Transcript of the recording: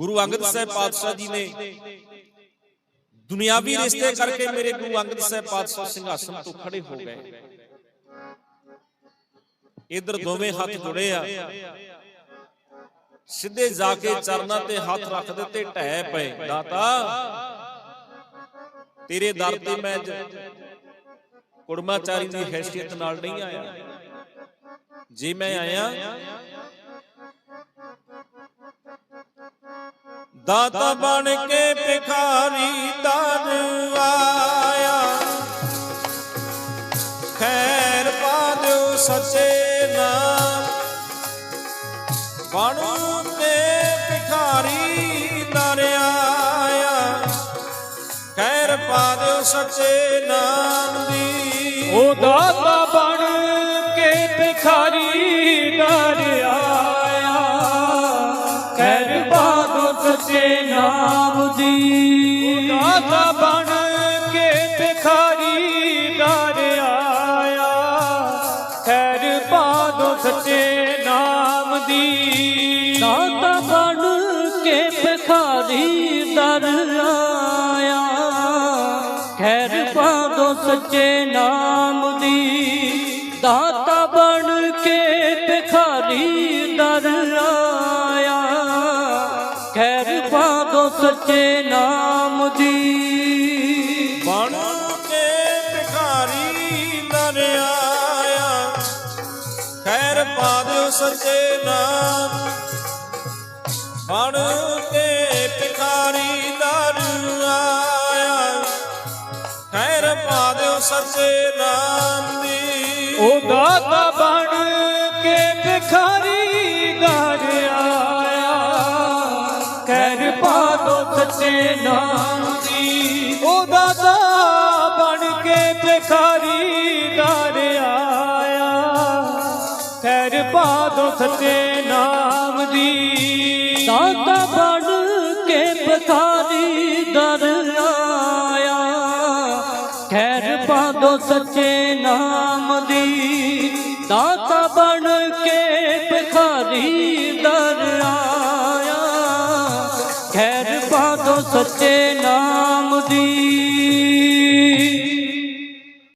ਗੁਰੂ ਅੰਗਦ ਸਾਹਿਬ ਪਾਤਸ਼ਾਹ ਜੀ ਨੇ ਦੁਨਿਆਵੀ ਰਿਸ਼ਤੇ ਕਰਕੇ ਮੇਰੇ ਗੁਰੂ ਅੰਗਦ ਸਾਹਿਬ ਪਾਤਸ਼ਾਹ ਸਿੰਘਾਸਨ ਤੋਂ ਖੜੇ ਹੋ ਗਏ। ਇਧਰ ਦੋਵੇਂ ਹੱਥ ਜੁੜੇ ਆ। ਸਿੱਧੇ ਜਾ ਕੇ ਚਰਨਾਂ ਤੇ ਹੱਥ ਰੱਖ ਦਿੱਤੇ ਢਹਿ ਪਏ। ਦਾਤਾ ਤੇਰੇ ਦਰ ਤੇ ਮੈਂ ਕੁੜਮਾਚਾਰੀ ਦੀ ਹੈਸੀਅਤ ਨਾਲ ਨਹੀਂ ਆਇਆ। ਜੇ ਮੈਂ ਆਇਆ ਦਾਤਾ ਬਣ ਕੇ ਭਿਖਾਰੀ ਦਰ ਆਇਆ। ਖੈਰ ਪਾ ਦਿਓ ਸੱਚੇ ਨਾਮ, ਬਣ ਕੇ ਭਿਖਾਰੀ ਦਰ ਆਇਆ। ਖੈਰ ਪਾ ਦਿਓ ਸੱਚੇ ਨਾਮ ਦੀ ਉਹ ਦਾਤਾ ਬਣ ਕੇ ਭਿਖਾਰੀ ਦਰ ਆਇਆ। ਖੈਰ ਨਾਮ ਦੀ। ਦਾਤਾ ਬਣ ਕੇ ਭਿਖਾਰੀ ਦਰ ਆਇਆ। ਖੈਰ ਬਾਦੋ ਸੱਚੇ ਨਾਮ ਦੀ। ਦਾਤਾ ਬਣ ਕੇ ਭਿਖਾਰੀ ਦਰ ਆਇਆ। ਖੈਰ ਪਾਦੋ ਸੱਚੇ ਨਾਮ ਦੀ। ਦਾਤਾ ਬਣ ਕੇ ਭਿਖਾਰੀ ਸੱਚੇ ਨਾਮ ਦੀ। ਬਣ ਕੇ ਭਿਖਾਰੀ ਦਰ ਆਇਆ ਖੈਰ ਪਾ ਦਿਓ ਸੱਚੇ ਨਾਮ। ਬਣ ਕੇ ਭਿਖਾਰੀ ਦਰ ਆਇਆ ਖੈਰ ਪਾ ਦਿਓ ਸੱਚੇ ਨਾਮ ਦੀ। ਉਹ ਦਾਤਾ ਬਣ ਕੇ ਭਿਖਾਰੀ ਪਾ ਦੋ ਸੱਚੇ ਨਾਮ। ਦੀ ਉਹ ਦਾਦਾ ਬਣ ਕੇ ਭਿਖਾਰੀ ਦਰ ਆਇਆ। ਪਾ ਦੋ ਸੱਚੇ ਨਾਮ ਦੀ। ਦਾਤਾ ਬਣ ਕੇ ਭਿਖਾਰੀ ਦਰ ਆਇਆ। ਖੈਰ ਪਾਦੋ ਸੱਚੇ ਨਾਮ ਦੀ। ਦਾਤਾ ਬਣ ਕੇ ਭਿਖਾਰੀ ਸੱਚੇ ਨਾਮ ਦੀ